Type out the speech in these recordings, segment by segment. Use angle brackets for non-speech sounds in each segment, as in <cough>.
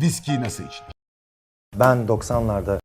Viski nasıl içilir? Ben 90'larda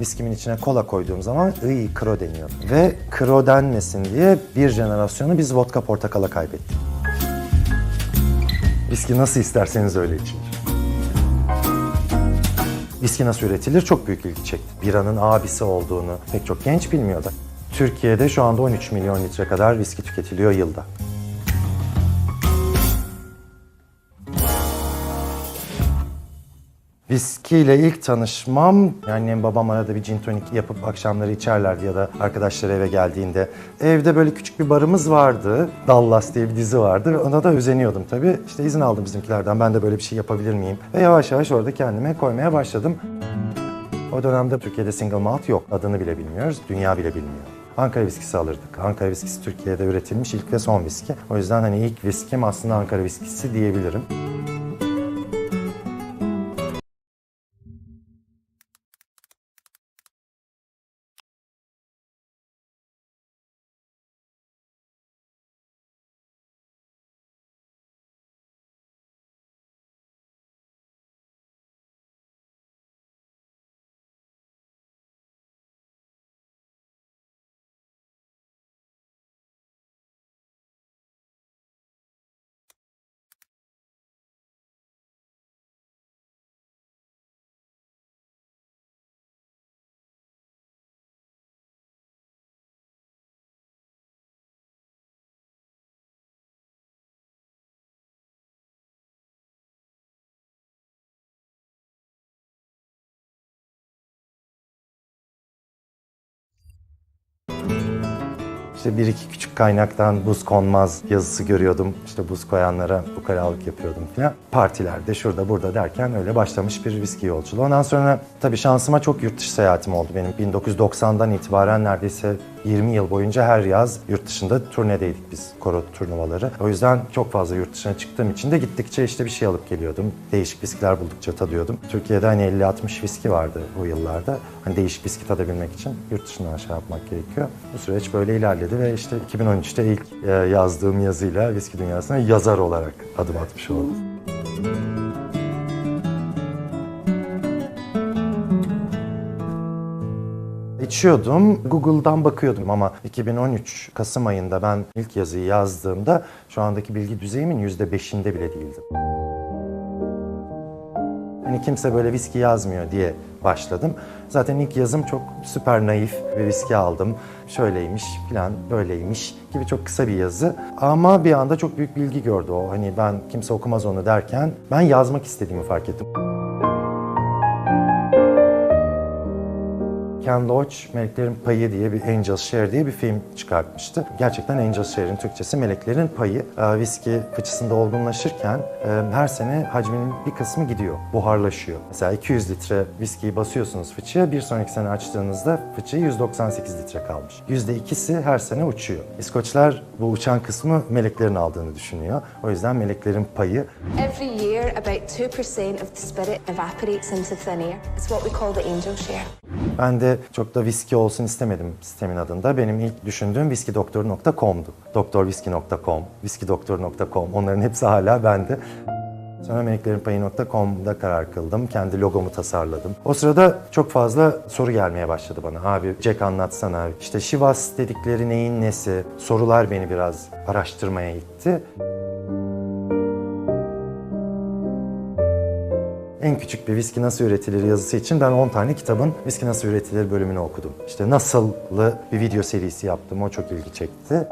viskimin içine kola koyduğum zaman iyi kro deniyor. Ve kro denmesin diye bir jenerasyonu biz vodka portakala kaybettik. Viski nasıl isterseniz öyle için. Viski nasıl üretilir çok büyük ilgi çekti. Biranın abisi olduğunu pek çok genç bilmiyordu. Türkiye'de şu anda 13 milyon litre kadar viski tüketiliyor yılda. Viski ile ilk tanışmam, annem babam arada bir gin tonik yapıp akşamları içerlerdi ya da arkadaşlar eve geldiğinde. Evde böyle küçük bir barımız vardı. Dallas diye bir dizi vardı. Ona da özeniyordum tabii. İşte izin aldım bizimkilerden. Ben de böyle bir şey yapabilir miyim? Ve yavaş yavaş orada kendime koymaya başladım. O dönemde Türkiye'de single malt yok. Adını bile bilmiyoruz. Dünya bile bilmiyor. Ankara viskisi alırdık. Ankara viskisi Türkiye'de üretilmiş ilk ve son viski. O yüzden hani ilk viskim aslında Ankara viskisi diyebilirim. İşte bir iki küçük kaynaktan buz konmaz yazısı görüyordum. İşte buz koyanlara ukalalık yapıyordum falan. Partilerde şurada burada derken öyle başlamış bir viski yolculuğu. Ondan sonra tabii şansıma çok yurt dışı seyahatim oldu benim. 1990'dan itibaren neredeyse 20 yıl boyunca her yaz yurt dışında turnedeydik biz koro turnuvaları. O yüzden çok fazla yurt dışına çıktığım için de gittikçe işte bir şey alıp geliyordum. Değişik viskiler buldukça tadıyordum. Türkiye'de hani 50-60 viski vardı o yıllarda. Hani değişik viski tadabilmek için yurt dışından şey yapmak gerekiyor. Bu süreç böyle ilerledi ve işte 2013'te ilk e, yazdığım yazıyla viski dünyasına yazar olarak adım atmış oldum. İçiyordum, Google'dan bakıyordum ama 2013 Kasım ayında ben ilk yazıyı yazdığımda şu andaki bilgi düzeyimin %5'inde bile değildim. Hani kimse böyle viski yazmıyor diye başladım. Zaten ilk yazım çok süper naif bir viski aldım. Şöyleymiş falan böyleymiş gibi çok kısa bir yazı. Ama bir anda çok büyük bilgi gördü o. Hani ben kimse okumaz onu derken ben yazmak istediğimi fark ettim. Ken Loach Meleklerin Payı diye bir Angel's Share diye bir film çıkartmıştı. Gerçekten Angel's Share'in Türkçesi Meleklerin Payı. Ee, Viski fıçısında olgunlaşırken e, her sene hacminin bir kısmı gidiyor, buharlaşıyor. Mesela 200 litre viskiyi basıyorsunuz fıçıya, bir sonraki sene açtığınızda fıçıyı 198 litre kalmış. %2'si her sene uçuyor. İskoçlar bu uçan kısmı meleklerin aldığını düşünüyor. O yüzden Meleklerin Payı Every year, about 2% of the spirit evaporates into thin air. It's what we call the angel share. Ben de çok da viski olsun istemedim sistemin adında. Benim ilk düşündüğüm viskidoktor.com'du. Doktorviski.com, viskidoktor.com onların hepsi hala bende. Sonra meleklerinpayı.com'da karar kıldım. Kendi logomu tasarladım. O sırada çok fazla soru gelmeye başladı bana. Abi Jack anlatsana. İşte Şivas dedikleri neyin nesi? Sorular beni biraz araştırmaya itti. En küçük bir viski nasıl üretilir yazısı için ben 10 tane kitabın viski nasıl üretilir bölümünü okudum. İşte nasıllı bir video serisi yaptım. O çok ilgi çekti.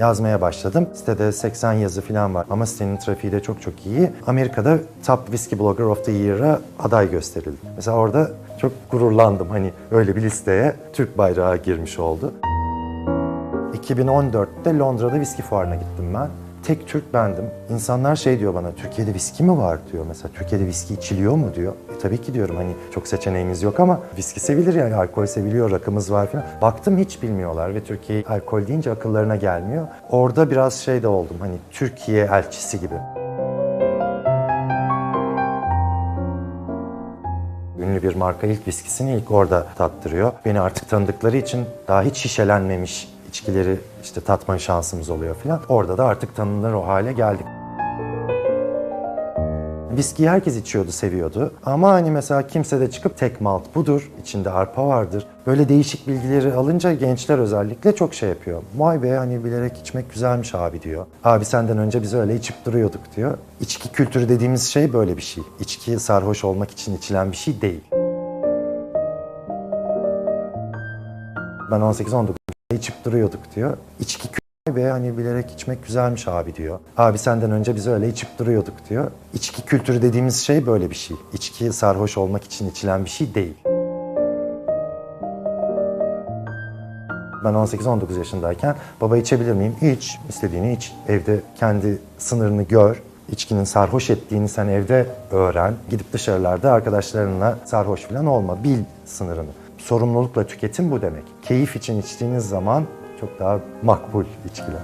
Yazmaya başladım. Sitede 80 yazı falan var ama sitenin trafiği de çok çok iyi. Amerika'da Top Whiskey Blogger of the Year'a aday gösterildi. Mesela orada çok gururlandım. Hani öyle bir listeye Türk bayrağı girmiş oldu. 2014'te Londra'da viski fuarına gittim ben. Tek Türk bendim. İnsanlar şey diyor bana, Türkiye'de viski mi var diyor mesela. Türkiye'de viski içiliyor mu diyor. Tabii ki diyorum hani çok seçeneğimiz yok ama viski sevilir yani alkol seviliyor, rakımız var falan. Baktım hiç bilmiyorlar ve Türkiye alkol deyince akıllarına gelmiyor. Orada biraz şey de oldum hani Türkiye elçisi gibi. Ünlü bir marka ilk viskisini ilk orada tattırıyor. Beni artık tanıdıkları için daha hiç şişelenmemiş içkileri işte tatma şansımız oluyor falan. Orada da artık tanınır o hale geldik. Viskiyi herkes içiyordu, seviyordu. Ama hani mesela kimse de çıkıp tek malt budur, içinde arpa vardır. Böyle değişik bilgileri alınca gençler özellikle çok şey yapıyor. Vay be hani bilerek içmek güzelmiş abi diyor. Abi senden önce biz öyle içip duruyorduk diyor. İçki kültürü dediğimiz şey böyle bir şey. İçki sarhoş olmak için içilen bir şey değil. Ben 18-19 içip duruyorduk diyor. İçki kültürü ve hani bilerek içmek güzelmiş abi diyor. Abi senden önce biz öyle içip duruyorduk diyor. İçki kültürü dediğimiz şey böyle bir şey. İçki sarhoş olmak için içilen bir şey değil. Ben 18-19 yaşındayken baba içebilir miyim? İç. istediğini iç. Evde kendi sınırını gör. İçkinin sarhoş ettiğini sen evde öğren. Gidip dışarılarda arkadaşlarınla sarhoş falan olma. Bil sınırını. Sorumlulukla tüketim bu demek. Keyif için içtiğiniz zaman çok daha makbul içkiler.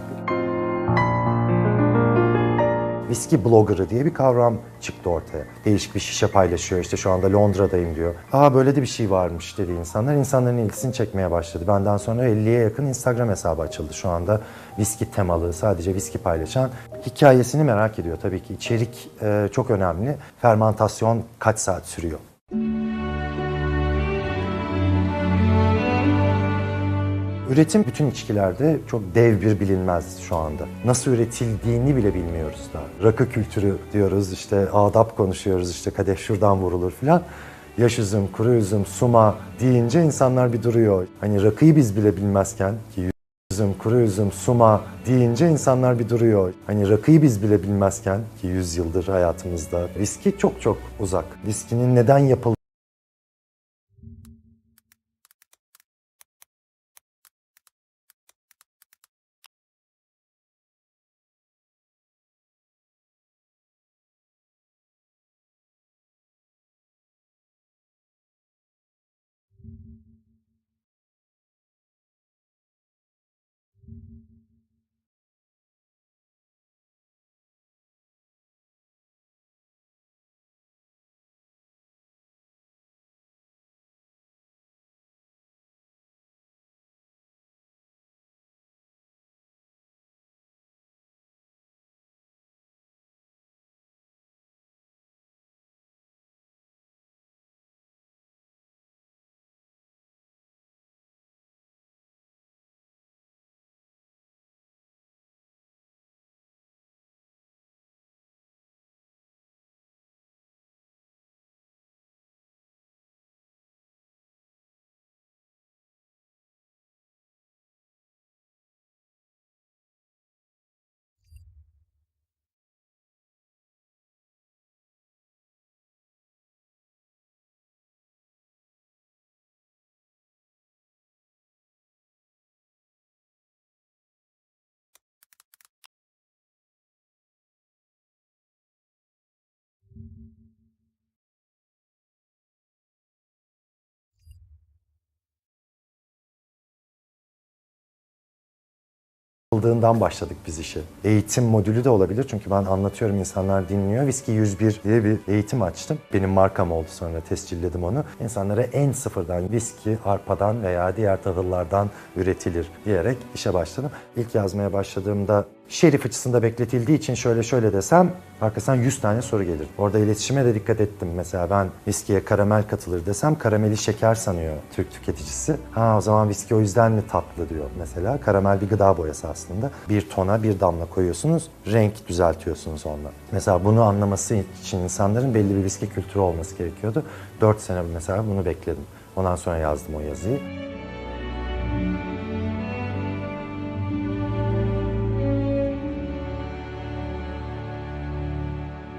Viski bloggerı diye bir kavram çıktı ortaya. Değişik bir şişe paylaşıyor işte şu anda Londra'dayım diyor. Aa böyle de bir şey varmış dedi insanlar. İnsanların ilgisini çekmeye başladı. Benden sonra 50'ye yakın Instagram hesabı açıldı şu anda. Viski temalı, sadece viski paylaşan. Hikayesini merak ediyor tabii ki. İçerik e, çok önemli. Fermantasyon kaç saat sürüyor? Üretim bütün içkilerde çok dev bir bilinmez şu anda. Nasıl üretildiğini bile bilmiyoruz daha. Rakı kültürü diyoruz işte adap konuşuyoruz işte kadeh şuradan vurulur filan. Yaş üzüm, kuru üzüm, suma deyince insanlar bir duruyor. Hani rakıyı biz bile bilmezken ki üzüm, kuru üzüm, suma deyince insanlar bir duruyor. Hani rakıyı biz bile bilmezken ki 100 yıldır hayatımızda viski çok çok uzak. Viskinin neden yapıldığını yapıldığından başladık biz işe. Eğitim modülü de olabilir çünkü ben anlatıyorum insanlar dinliyor. Viski 101 diye bir eğitim açtım. Benim markam oldu sonra tescilledim onu. İnsanlara en sıfırdan viski arpadan veya diğer tahıllardan üretilir diyerek işe başladım. İlk yazmaya başladığımda şerif açısında bekletildiği için şöyle şöyle desem arkasından 100 tane soru gelir. Orada iletişime de dikkat ettim. Mesela ben viskiye karamel katılır desem karameli şeker sanıyor Türk tüketicisi. Ha o zaman viski o yüzden mi tatlı diyor mesela. Karamel bir gıda boyası aslında. Bir tona bir damla koyuyorsunuz, renk düzeltiyorsunuz onunla. Mesela bunu anlaması için insanların belli bir viski kültürü olması gerekiyordu. 4 sene mesela bunu bekledim. Ondan sonra yazdım o yazıyı.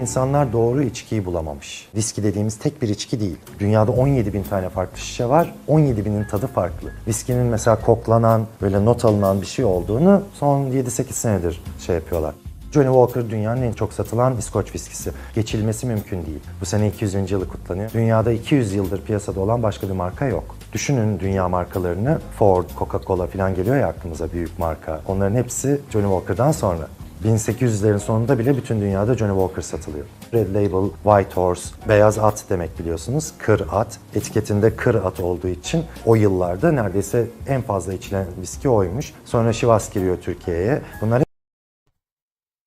İnsanlar doğru içkiyi bulamamış. Viski dediğimiz tek bir içki değil. Dünyada 17 bin tane farklı şişe var. 17 binin tadı farklı. Viskinin mesela koklanan, böyle not alınan bir şey olduğunu son 7-8 senedir şey yapıyorlar. Johnny Walker dünyanın en çok satılan İskoç viskisi. Geçilmesi mümkün değil. Bu sene 200. yılı kutlanıyor. Dünyada 200 yıldır piyasada olan başka bir marka yok. Düşünün dünya markalarını Ford, Coca-Cola falan geliyor ya aklımıza büyük marka. Onların hepsi Johnny Walker'dan sonra. 1800'lerin sonunda bile bütün dünyada Johnny Walker satılıyor. Red Label, White Horse, beyaz at demek biliyorsunuz. Kır at. Etiketinde kır at olduğu için o yıllarda neredeyse en fazla içilen viski oymuş. Sonra Chivas giriyor Türkiye'ye. Bunlar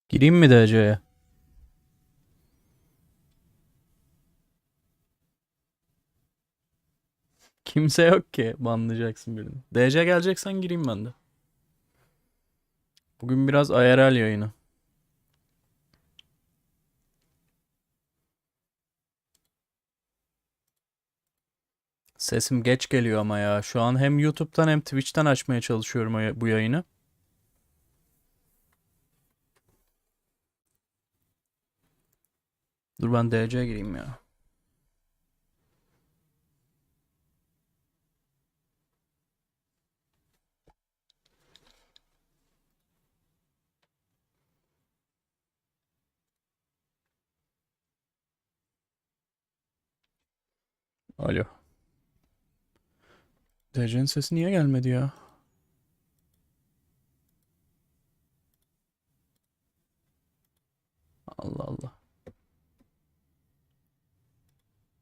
Gireyim mi DC'ye? Kimse yok ki banlayacaksın birini. DC geleceksen gireyim ben de. Bugün biraz IRL yayını. Sesim geç geliyor ama ya. Şu an hem YouTube'dan hem Twitch'ten açmaya çalışıyorum bu yayını. Dur ben DC'ye gireyim ya. Alo. DC'nin sesi niye gelmedi ya? Allah Allah.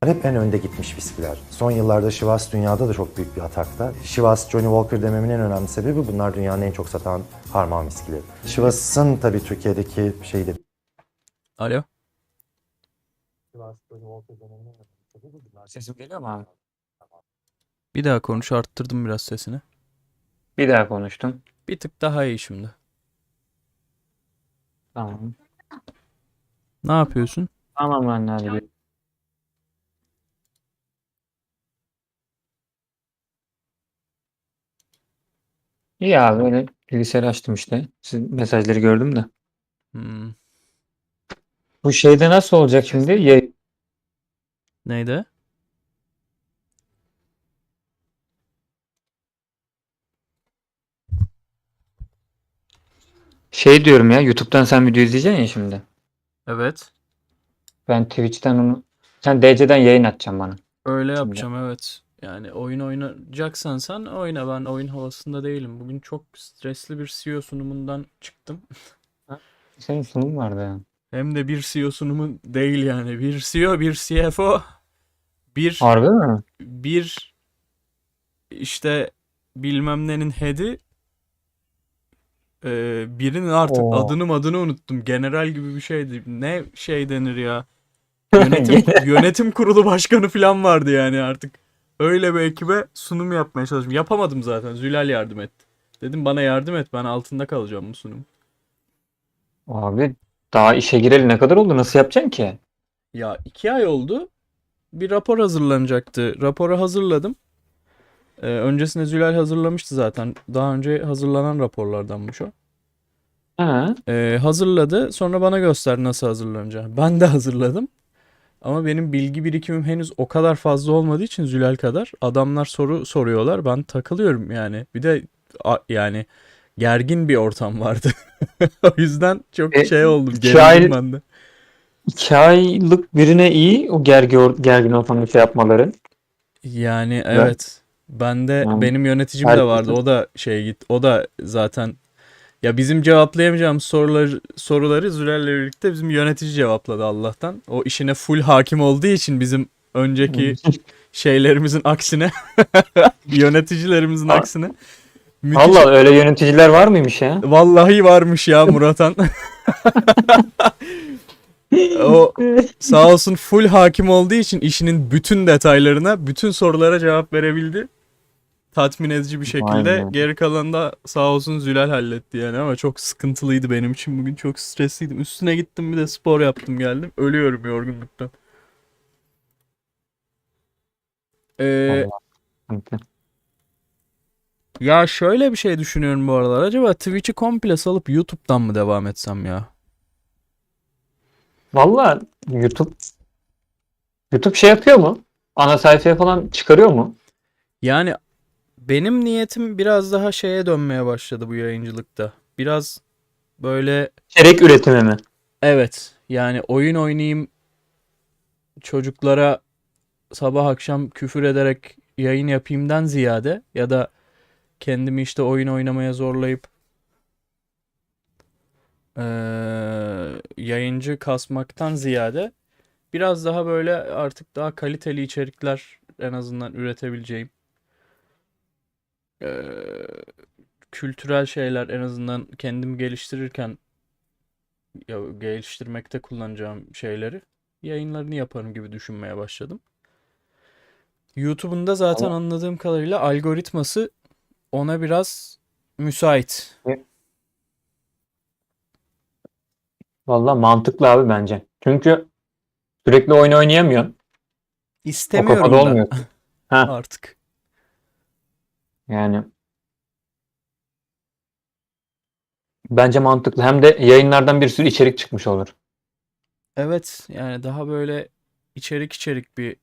hep en önde gitmiş viskiler. Son yıllarda Chivas dünyada da çok büyük bir atakta. Chivas, Johnny Walker dememin en önemli sebebi bunlar dünyanın en çok satan harman viskileri. Chivas'ın tabii Türkiye'deki şeyi de Alo. Sesim geliyor mu abi? Bir daha konuş arttırdım biraz sesini. Bir daha konuştum. Bir tık daha iyi şimdi. Tamam. Ne yapıyorsun? Tamam anne hadi. İyi abi öyle bilgisayarı açtım işte. Sizin mesajları gördüm de. Hmm. Bu şeyde nasıl olacak şimdi? Yay- Neydi? Şey diyorum ya YouTube'dan sen video izleyeceksin ya şimdi. Evet. Ben Twitch'ten onu sen DC'den yayın açacaksın bana. Öyle yapacağım evet. Yani oyun oynayacaksan sen oyna ben oyun havasında değilim. Bugün çok stresli bir CEO sunumundan çıktım. Senin sunum vardı ya. Hem de bir CEO sunumu değil yani. Bir CEO, bir CFO, bir Harbi mi? bir işte bilmem nenin head'i Ee, birinin artık Oo. adını adını unuttum. General gibi bir şeydi. Ne şey denir ya? <laughs> Yönetim, yönetim kurulu başkanı falan vardı yani artık. Öyle bir ekibe sunum yapmaya çalıştım. Yapamadım zaten. Zülal yardım etti. Dedim bana yardım et ben altında kalacağım bu sunum. Abi daha işe gireli ne kadar oldu? Nasıl yapacaksın ki? Ya iki ay oldu. Bir rapor hazırlanacaktı. Raporu hazırladım. Ee, öncesinde Zülal hazırlamıştı zaten. Daha önce hazırlanan raporlardanmış o. Ha. Ee, hazırladı. Sonra bana gösterdi nasıl hazırlanacağını. Ben de hazırladım. Ama benim bilgi birikimim henüz o kadar fazla olmadığı için Zülal kadar. Adamlar soru soruyorlar. Ben takılıyorum yani. Bir de a- yani gergin bir ortam vardı. <laughs> O yüzden çok E, şey oldum. ay- ben de. İki aylık birine iyi o gergin, gergin ortamda şey yapmaları. Yani evet. Ben de Yani benim yöneticim de vardı. O da şey git. O da zaten ya bizim cevaplayamayacağımız soruları soruları Zülal'le birlikte bizim yönetici cevapladı Allah'tan. O işine full hakim olduğu için bizim önceki <laughs> şeylerimizin aksine <laughs> yöneticilerimizin aksine müthiş Allah öyle yöneticiler var mıymış ya? Vallahi varmış ya Muratan. <laughs> o sağ olsun full hakim olduğu için işinin bütün detaylarına, bütün sorulara cevap verebildi. Tatmin edici bir şekilde. Aynen. Geri kalanı da sağ olsun Zülal halletti yani ama çok sıkıntılıydı benim için. Bugün çok stresliydim. Üstüne gittim bir de spor yaptım geldim. Ölüyorum yorgunluktan. Ee, ya şöyle bir şey düşünüyorum bu aralar. Acaba Twitch'i komple salıp YouTube'dan mı devam etsem ya? Valla YouTube YouTube şey yapıyor mu? Ana sayfaya falan çıkarıyor mu? Yani benim niyetim biraz daha şeye dönmeye başladı bu yayıncılıkta. Biraz böyle İçerik üretimi mi? evet yani oyun oynayayım çocuklara sabah akşam küfür ederek yayın yapayımdan ziyade ya da kendimi işte oyun oynamaya zorlayıp Ee, yayıncı kasmaktan ziyade biraz daha böyle artık daha kaliteli içerikler en azından üretebileceğim. Ee, kültürel şeyler en azından kendimi geliştirirken ya geliştirmekte kullanacağım şeyleri yayınlarını yaparım gibi düşünmeye başladım. YouTube'un da zaten Ama- anladığım kadarıyla algoritması ona biraz müsait. Valla mantıklı abi bence. Çünkü sürekli oyun oynayamıyorsun. O İstemiyorum kafada da olmuyor. <laughs> Ha. artık. Yani bence mantıklı. Hem de yayınlardan bir sürü içerik çıkmış olur. Evet yani daha böyle içerik içerik bir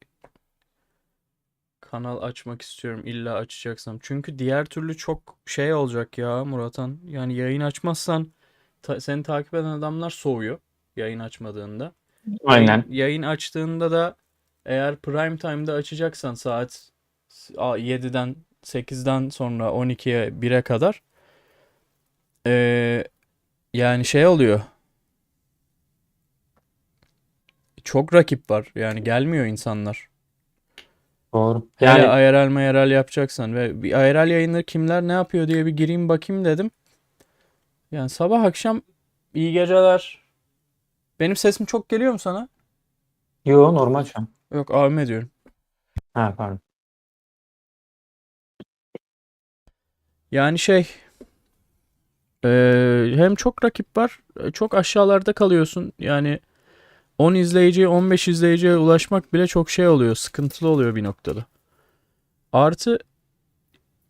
kanal açmak istiyorum illa açacaksam. Çünkü diğer türlü çok şey olacak ya Muratan. Yani yayın açmazsan ta- seni takip eden adamlar soğuyor yayın açmadığında. Aynen. Yayın, yayın açtığında da eğer prime time'da açacaksan saat a- 7'den 8'den sonra 12'ye 1'e kadar eee, yani şey oluyor. Çok rakip var. Yani gelmiyor insanlar. Doğru. Hele Yani IRL mayarel yapacaksan ve bir IRL yayınları kimler ne yapıyor diye bir gireyim bakayım dedim. Yani sabah akşam iyi geceler. Benim sesim çok geliyor mu sana? yo normal şu an. Yok abime diyorum. Ha pardon. Yani şey eee, hem çok rakip var e, çok aşağılarda kalıyorsun. Yani 10 izleyiciye 15 izleyiciye ulaşmak bile çok şey oluyor. Sıkıntılı oluyor bir noktada. Artı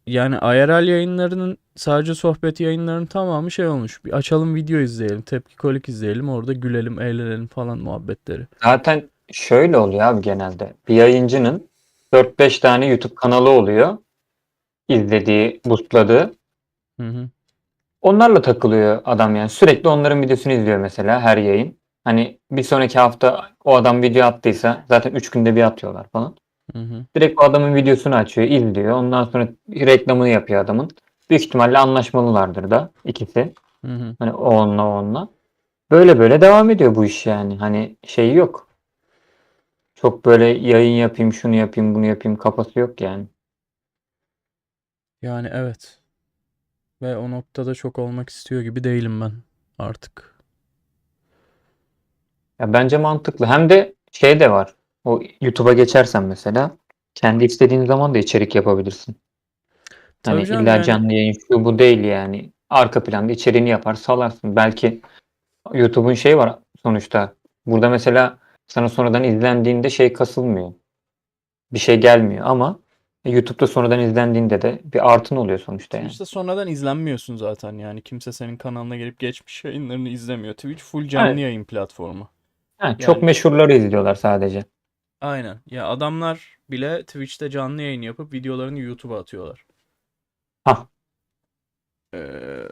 yani IRL yayınlarının sadece sohbet yayınlarının tamamı şey olmuş. Bir açalım video izleyelim. Tepki kolik izleyelim. Orada gülelim, eğlenelim falan muhabbetleri. Zaten şöyle oluyor abi genelde. Bir yayıncının 4-5 tane YouTube kanalı oluyor. İzlediği, boostladığı. Hı hı. Onlarla takılıyor adam yani. Sürekli onların videosunu izliyor mesela her yayın. Hani bir sonraki hafta o adam video attıysa zaten 3 günde bir atıyorlar falan. Hı hı. Direkt o adamın videosunu açıyor, izliyor. Ondan sonra reklamını yapıyor adamın. Büyük ihtimalle anlaşmalılardır da ikisi. Hı hı. Hani o onunla o onunla. Böyle böyle devam ediyor bu iş yani. Hani şey yok. Çok böyle yayın yapayım, şunu yapayım, bunu yapayım kafası yok yani. Yani evet. Ve o noktada çok olmak istiyor gibi değilim ben artık. Ya bence mantıklı. Hem de şey de var. O YouTube'a geçersen mesela kendi istediğin zaman da içerik yapabilirsin. Hani Tabii canım illa yani. canlı yayın şu bu değil yani. Arka planda içeriğini yapar salarsın. Belki YouTube'un şey var sonuçta. Burada mesela sana sonradan izlendiğinde şey kasılmıyor. Bir şey gelmiyor ama YouTube'da sonradan izlendiğinde de bir artın oluyor sonuçta yani. Twitch'te sonradan izlenmiyorsun zaten yani. Kimse senin kanalına gelip geçmiş yayınlarını izlemiyor. Twitch full canlı Evet. yayın platformu. Ha, çok Yani- meşhurları izliyorlar sadece. Aynen. Ya adamlar bile Twitch'te canlı yayın yapıp videolarını YouTube'a atıyorlar. Hah. Ee,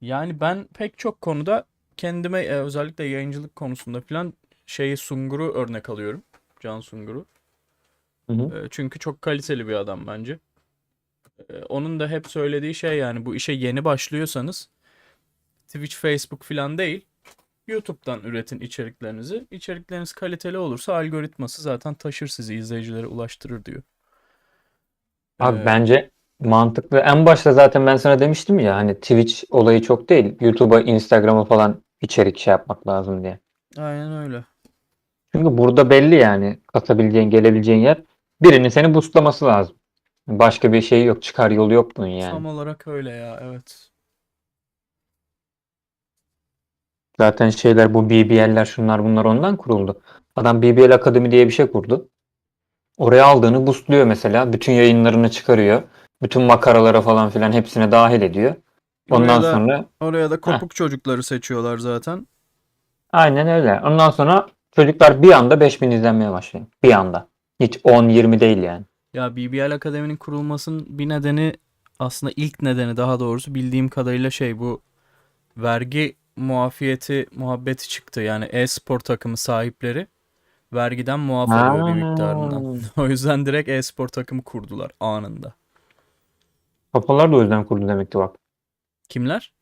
yani ben pek çok konuda kendime e, özellikle yayıncılık konusunda falan şeyi Sungur'u örnek alıyorum. Can Sungur'u. Hı hı. E, Çünkü çok kaliteli bir adam bence. E, Onun da hep söylediği şey yani bu işe yeni başlıyorsanız Twitch, Facebook falan değil. YouTube'dan üretin içeriklerinizi. İçerikleriniz kaliteli olursa algoritması zaten taşır sizi izleyicilere ulaştırır diyor. Abi Ee, bence mantıklı. En başta zaten ben sana demiştim ya hani Twitch olayı çok değil. YouTube'a, Instagram'a falan içerik şey yapmak lazım diye. Aynen öyle. Çünkü burada belli yani katabileceğin, gelebileceğin yer. Birinin seni boostlaması lazım. Başka bir şey yok, çıkar yolu yok bunun yani. Tam olarak öyle ya evet. Zaten şeyler bu BBL'ler şunlar bunlar ondan kuruldu. Adam BBL Akademi diye bir şey kurdu. Oraya aldığını boostluyor mesela. Bütün yayınlarını çıkarıyor. Bütün makaralara falan filan hepsine dahil ediyor. Ondan Oraya da- sonra Oraya da kopuk çocukları seçiyorlar zaten. aynen öyle. Ondan sonra çocuklar bir anda 5000 izlenmeye başlıyor. Bir anda. Hiç 10-20 değil yani. Ya BBL Akademi'nin kurulmasının bir nedeni aslında ilk nedeni daha doğrusu bildiğim kadarıyla şey bu vergi muafiyeti muhabbeti çıktı. Yani e-spor takımı sahipleri vergiden muaf oluyor bir miktarından. <laughs> O yüzden direkt e-spor takımı kurdular anında. Kafalar da o yüzden kurdu demekti bak. Kimler?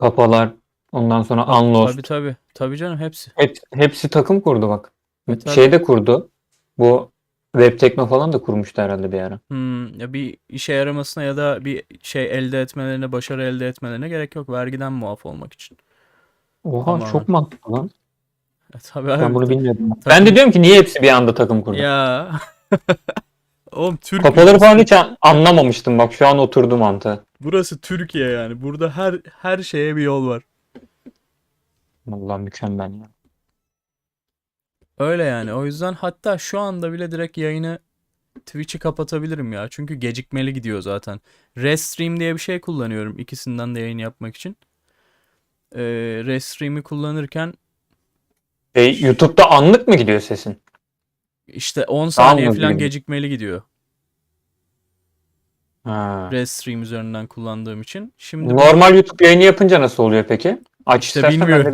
Kapalar. Ondan sonra Unlost. Tabii tabii. Tabii canım hepsi. Hep, hepsi takım kurdu bak. E, tabii. Şey de kurdu. Bu Web Tekno falan da kurmuştu herhalde bir ara. Hmm, ya bir işe yaramasına ya da bir şey elde etmelerine, başarı elde etmelerine gerek yok. Vergiden muaf olmak için. Oha Tamamen. çok mantıklı lan. E, tabii Ben abi. bunu bilmiyordum. Takım- Ben de diyorum ki niye hepsi bir anda takım kurdu? Ya. <laughs> Oğlum Türk Kapaları falan hiç an- anlamamıştım. Bak şu an oturdu mantığı. Burası Türkiye yani. Burada her her şeye bir yol var. Vallahi mükemmel ya. Öyle yani. O yüzden hatta şu anda bile direkt yayını Twitch'i kapatabilirim ya. Çünkü gecikmeli gidiyor zaten. Restream diye bir şey kullanıyorum ikisinden de yayın yapmak için. Ee, Restream'i kullanırken Şey, YouTube'da anlık mı gidiyor sesin? İşte 10 saniye mı falan gecikmeli gidiyor. Ha. Restream üzerinden kullandığım için. Şimdi Normal YouTube yayını yapınca nasıl oluyor peki? Aç İşte bilmiyorum.